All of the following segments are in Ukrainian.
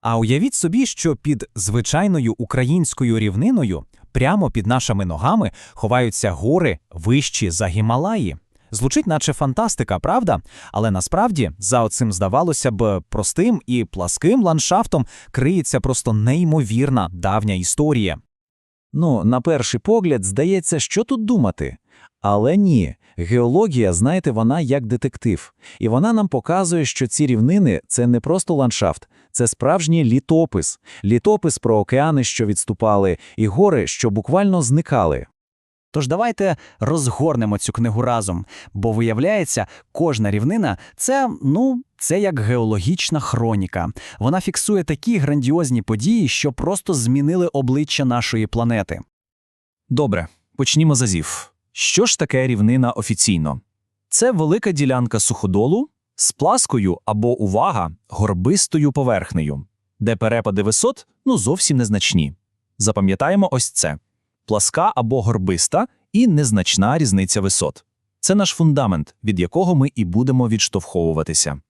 А уявіть собі, що під звичайною українською рівниною, прямо під нашими ногами, ховаються гори вищі за Гімалаї. Звучить, наче фантастика, правда? Але насправді за оцим здавалося б простим і пласким ландшафтом криється просто неймовірна давня історія. Ну, на перший погляд, здається, що тут думати. Але ні, геологія, знаєте, вона як детектив. І вона нам показує, що ці рівнини – це не просто ландшафт, це справжній літопис. Літопис про океани, що відступали, і гори, що буквально зникали. Тож давайте розгорнемо цю книгу разом, бо виявляється, кожна рівнина це, ну, це як геологічна хроніка. Вона фіксує такі грандіозні події, що просто змінили обличчя нашої планети. Добре, почнімо з азів. Що ж таке рівнина офіційно? Це велика ділянка суходолу з пласкою або, увага, горбистою поверхнею, де перепади висот ну зовсім незначні. Запам'ятаємо ось це: пласка або горбиста і незначна різниця висот. Це наш фундамент, від якого ми і будемо відштовховуватися.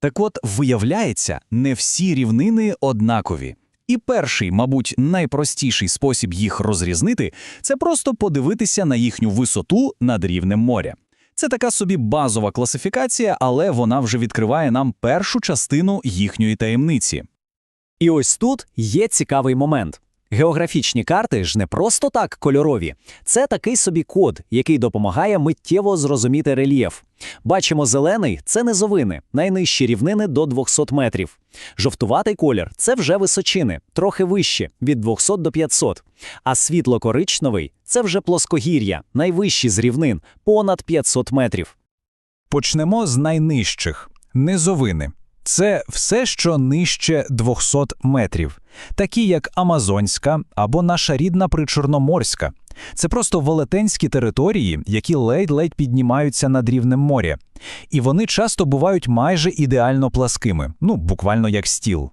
Так от, виявляється, не всі рівнини однакові. І перший, мабуть, найпростіший спосіб їх розрізнити це просто подивитися на їхню висоту над рівнем моря. Це така собі базова класифікація, але вона вже відкриває нам першу частину їхньої таємниці. І ось тут є цікавий момент. Географічні карти ж не просто так кольорові. Це такий собі код, який допомагає миттєво зрозуміти рельєф. Бачимо зелений це низовини, найнижчі рівнини до 200 метрів. Жовтуватий колір це вже височини, трохи вище від 200 до 500. А світло-коричневий це вже плоскогір'я, найвищі з рівнин понад 500 метрів. Почнемо з найнижчих низовини. Це все, що нижче 200 метрів, такі як Амазонська або наша рідна Причорноморська. Це просто велетенські території, які ледь-ледь піднімаються над рівнем моря. І вони часто бувають майже ідеально пласкими, ну, буквально як стіл.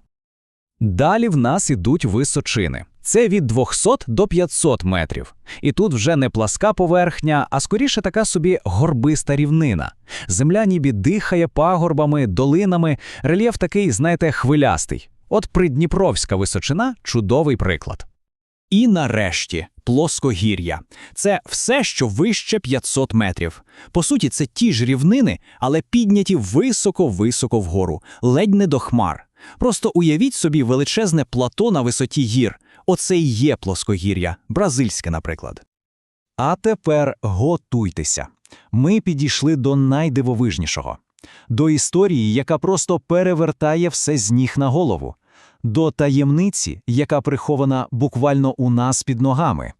Далі в нас ідуть височини. Це від 200 до 500 метрів. І тут вже не пласка поверхня, а скоріше така собі горбиста рівнина. Земля ніби дихає пагорбами, долинами, рельєф такий, знаєте, хвилястий. От Придніпровська височина чудовий приклад. І нарешті плоскогір'я. Це все, що вище 500 метрів. По суті, це ті ж рівнини, але підняті високо-високо вгору, ледь не до хмар. Просто уявіть собі величезне плато на висоті гір. Оце і є плоскогір'я, бразильське, наприклад. А тепер готуйтеся. Ми підійшли до найдивовижнішого, до історії, яка просто перевертає все з ніг на голову, до таємниці, яка прихована буквально у нас під ногами.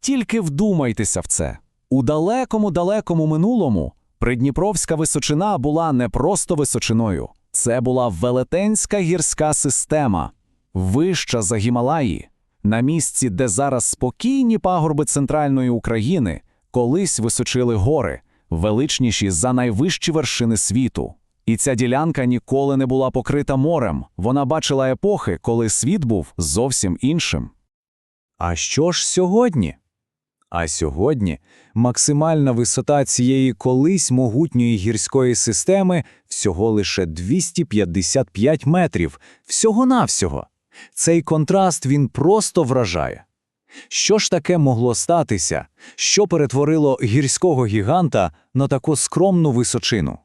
Тільки вдумайтеся в це. У далекому-далекому минулому Придніпровська височина була не просто височиною. Це була велетенська гірська система, вища за Гімалаї. На місці, де зараз спокійні пагорби центральної України, колись височили гори, величніші за найвищі вершини світу. І ця ділянка ніколи не була покрита морем. Вона бачила епохи, коли світ був зовсім іншим. А що ж сьогодні? А сьогодні максимальна висота цієї колись могутньої гірської системи всього лише 255 метрів, всього-навсього. Цей контраст він просто вражає. Що ж таке могло статися, що перетворило гірського гіганта на таку скромну височину?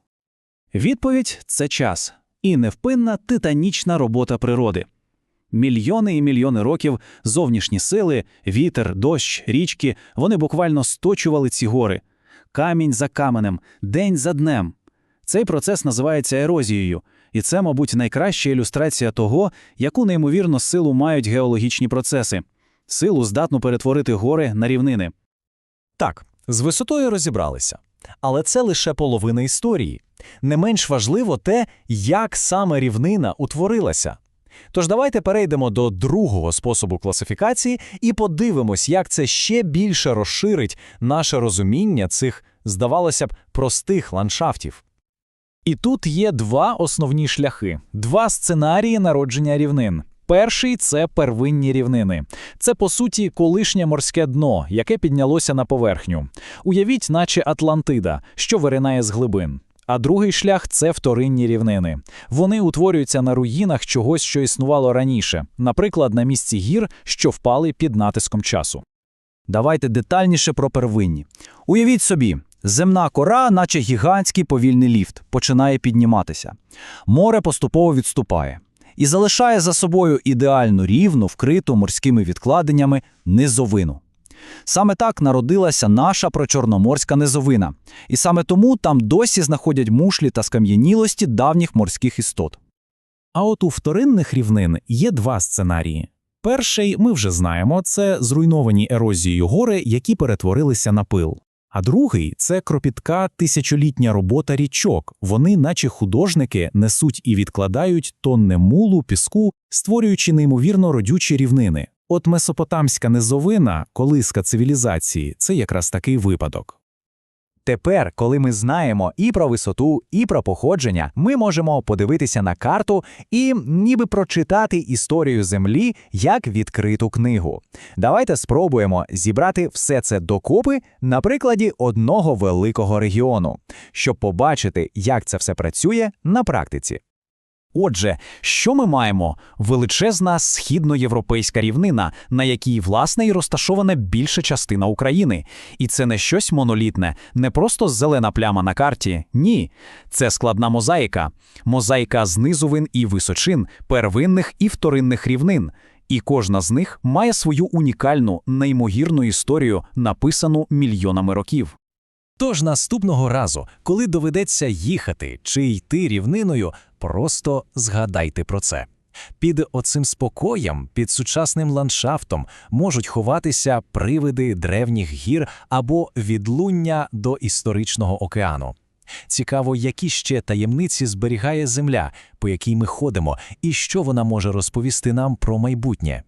Відповідь це час і невпинна титанічна робота природи. Мільйони і мільйони років зовнішні сили, вітер, дощ, річки вони буквально сточували ці гори, камінь за каменем, день за днем. Цей процес називається ерозією, і це, мабуть, найкраща ілюстрація того, яку неймовірно силу мають геологічні процеси силу здатну перетворити гори на рівнини. Так, з висотою розібралися. Але це лише половина історії. Не менш важливо те, як саме рівнина утворилася. Тож давайте перейдемо до другого способу класифікації і подивимось, як це ще більше розширить наше розуміння цих, здавалося б, простих ландшафтів. І тут є два основні шляхи, два сценарії народження рівнин. Перший це первинні рівнини. Це, по суті, колишнє морське дно, яке піднялося на поверхню. Уявіть, наче Атлантида, що виринає з глибин. А другий шлях це вторинні рівнини. Вони утворюються на руїнах чогось, що існувало раніше, наприклад, на місці гір, що впали під натиском часу. Давайте детальніше про первинні. Уявіть собі, земна кора, наче гігантський повільний ліфт, починає підніматися. Море поступово відступає і залишає за собою ідеально рівну, вкриту морськими відкладеннями низовину. Саме так народилася наша прочорноморська низовина, і саме тому там досі знаходять мушлі та скам'янілості давніх морських істот. А от у вторинних рівнин є два сценарії. Перший ми вже знаємо це зруйновані ерозією гори, які перетворилися на пил. А другий це кропітка тисячолітня робота річок. Вони, наче художники, несуть і відкладають тонне мулу, піску, створюючи неймовірно родючі рівнини. От месопотамська низовина, колиска цивілізації, це якраз такий випадок. Тепер, коли ми знаємо і про висоту, і про походження, ми можемо подивитися на карту і ніби прочитати історію Землі як відкриту книгу. Давайте спробуємо зібрати все це докупи на прикладі одного великого регіону, щоб побачити, як це все працює на практиці. Отже, що ми маємо? Величезна східноєвропейська рівнина, на якій, власне, і розташована більша частина України. І це не щось монолітне, не просто зелена пляма на карті. Ні. Це складна мозаїка. Мозаїка з низовин і височин, первинних і вторинних рівнин. І кожна з них має свою унікальну, неймовірну історію, написану мільйонами років. Тож наступного разу, коли доведеться їхати чи йти рівниною, просто згадайте про це. Під оцим спокоєм, під сучасним ландшафтом можуть ховатися привиди древніх гір або відлуння до історичного океану. Цікаво, які ще таємниці зберігає Земля, по якій ми ходимо, і що вона може розповісти нам про майбутнє.